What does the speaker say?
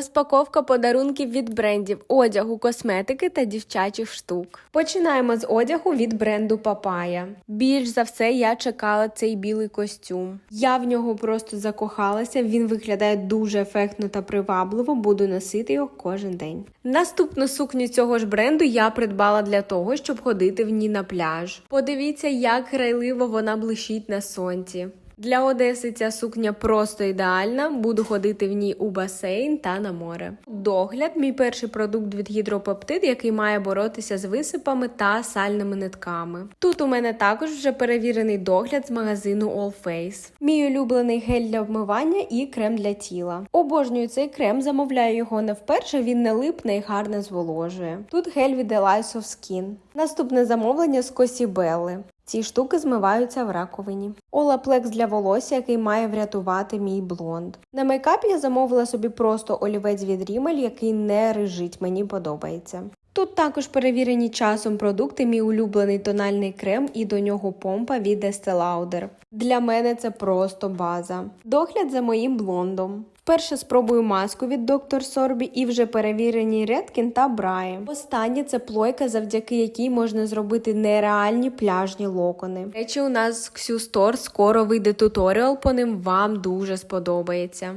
Розпаковка подарунків від брендів одягу, косметики та дівчачих штук. Починаємо з одягу від бренду Папая. Більш за все я чекала цей білий костюм. Я в нього просто закохалася. Він виглядає дуже ефектно та привабливо. Буду носити його кожен день. Наступну сукню цього ж бренду я придбала для того, щоб ходити в ній на пляж. Подивіться, як грайливо вона блищить на сонці. Для Одеси ця сукня просто ідеальна. Буду ходити в ній у басейн та на море. Догляд мій перший продукт від гідропептид, який має боротися з висипами та сальними нитками. Тут у мене також вже перевірений догляд з магазину All Face. Мій улюблений гель для вмивання і крем для тіла. Обожнюю цей крем, замовляю його не вперше. Він не липне і гарно зволожує. Тут гель від Elice of Skin. Наступне замовлення з Косібелли. Ці штуки змиваються в раковині. Олаплекс для волосся, який має врятувати мій блонд. На мейкап я замовила собі просто олівець від Rimmel, який не рижить, мені подобається. Тут також перевірені часом продукти, мій улюблений тональний крем і до нього помпа від Estee Lauder. Для мене це просто база. Догляд за моїм блондом. Вперше спробую маску від Dr. Sorby і вже перевірені Redken та Braille. Останнє це плойка, завдяки якій можна зробити нереальні пляжні локони. Речі, у нас з Store скоро вийде туторіал по ним, вам дуже сподобається.